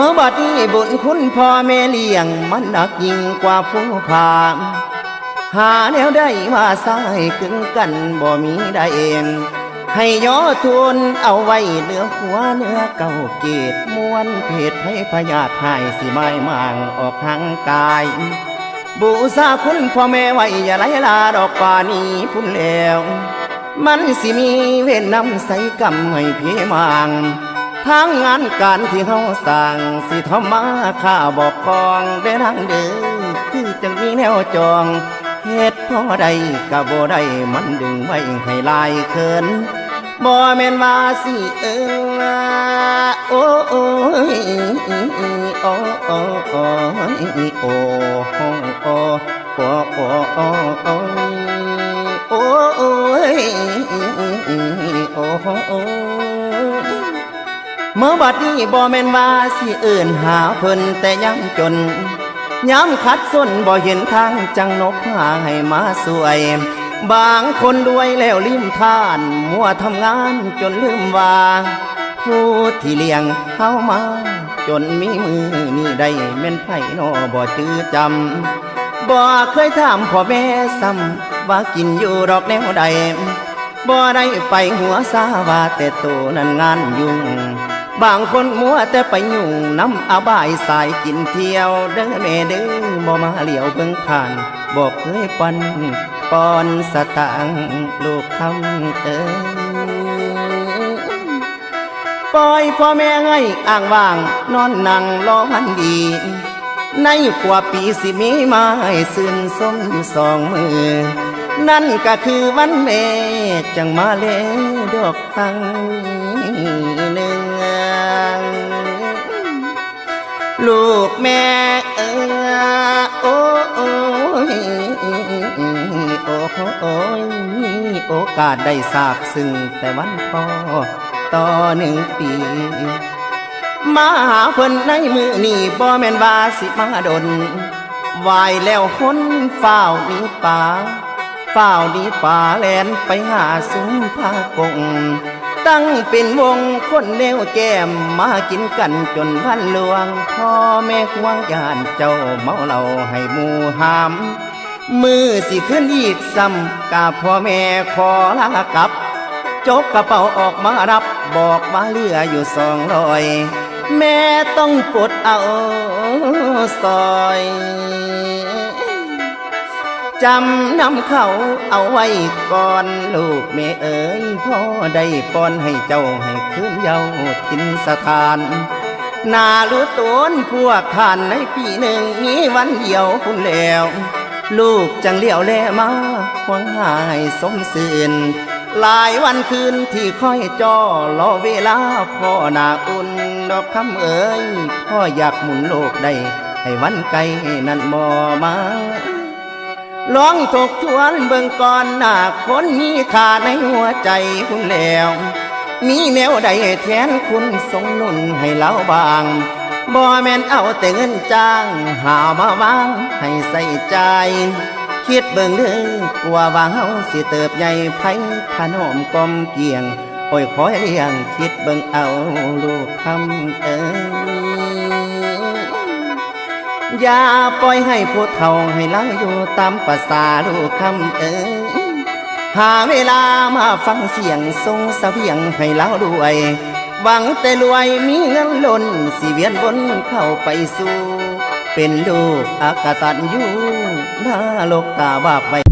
มื่อบัดนี้บุญคุณพ่อแม่เลี้ยง มันหนักยิ่งกว่าผู้พามหาแนวได้มาสายกึงกันบ่มีได้เอง ให้ย่อทุนเอาไว้เนื้อหัวเนื้อเก่าเกตมวนเพศให้พยาธิหายสิไม้มางออกทางกาย บูชาคุณพ่อแม่ไว้อย่าไหลลาดอกป่านี้พุ่นแล้ว มันสิมีเวรนำใส่กำให้พี่มาง ทางงานการที่เฮาสร้างสิทำมาข้าบอกคองได้ทางเด้อคือจังมีแนวจองเหตุพอใดก็บ่ได้มันดึงไว้ให้ลายเขินบ่แม่นว่าสิเออโอ้โอ้ยโอ้โอ้โอ้ยโอ้โอ้โอ้โอ้โอ้โอ้โอ้โอโอ้ยโอ้โอ้ เมื่อบัดนี้บ่แม่นว่าสิเอื่นหาเพิ่นแต่ยังจนย้ำคัดส้นบ่เห็นทางจังนกหาให้มาสวย บางคนรวยแล้วลืมท่าน มัวทำงานจนลืมว่าผู้ที่เลี้ยงเฮามา จนมีมือนี่ได้แม่นไผนอบ่จื้อจำบ่เคยถามพ่อแม่ซ้ำว่ากินอยู่ดอกแนวใดบ่ได้ไปหัวซาว่าแต่โตนั้นงานยุ่ง บางคนมัวแต่ไปยุ่งน้ำอาบายสายกินเที่ยวเด้อแม่เด้อบ่มาเหลียวเบิ่งผ่านบอกเคยปันปอนสตางลูกคำเอ้ยปล่อยพ่อแม่ให้อ่างว่าง นอนนั่งรอหันดี ในกว่าปีสิมีมาให้ซื่นสมอยู่สองมือ นั่นก็คือวันแม่จังมาแล้วดอกตังหนึ่งลูกแม่เออโอ้โอ้ยโอ้โอ้ยมีโอกาสได้ทราบซึ่งแต่วันพ่อต่อหนึ่งปีมาหาเพิ่นในมือนี่บ่แม่นว่าสิมาดนวายแล้วคนเฝ้าวหนีป่า ฝ้าวหนีป่าแลนไปหาซุ้มผ้ากง ตั้งเป็นวงคนแนวแก้มมากินกันจนวันหลวง พ่อแม่ควงยานเจ้าเมาเหล้าให้หมูหาม มือสิขึ้นอีกซ้ำกาพ่อแม่ขอลากลับ จกกระเป๋าออกมารับบอกว่าเหลืออยู่สองร้อยแม่ต้องปลดเอาซอย จำนำเขาเอาไว้ก่อนลูกแม่เอ๋ยพ่อได้ป้อนให้เจ้าให้คืนเยาวทินสถาน นารู้ตนพวกท่านในปีหนึ่งมีวันเดียวคุณแล้ว ลูกจังเลี้ยวแลมาหวังหายสมสื่นหลายวันคืนที่คอยจ้อรอเวลาพ่อนาอุ่นดอกคำเอ๋ยพ่ออยากหมุนโลกได้ให้วันไกลนั้นมอมา ลองทบทวนเบิ่งก่อนหน้าคนมีค่าในหัวใจคุณแล้ว มีแนวใดแทนคุณสงนุนให้เล่าบางบ่แม่นเอาแต่เงินจ้าง หามาวางให้ใส่ใจ คิดเบิ่งเด้อกว่าว่าเฮาสิเติบใหญ่ไผขนมกลมเกี่ยงโอ้ยขอให้เลี้ยงคิดเบิ่งเอาลูกคำเอ้ย อย่าปล่อยให้ผู้เฒ่าให้เลังอยู่ตามภาษาลูกคำเอ๋ยหาเวลามาฟังเสียงทรงเสียงให้เล่าด้วยหวังแต่รวยมีเงินล้นสิเวียนบนเข้าไปสู่ เป็นลูกอากตันอยู่หน้าโลกตาบาปไป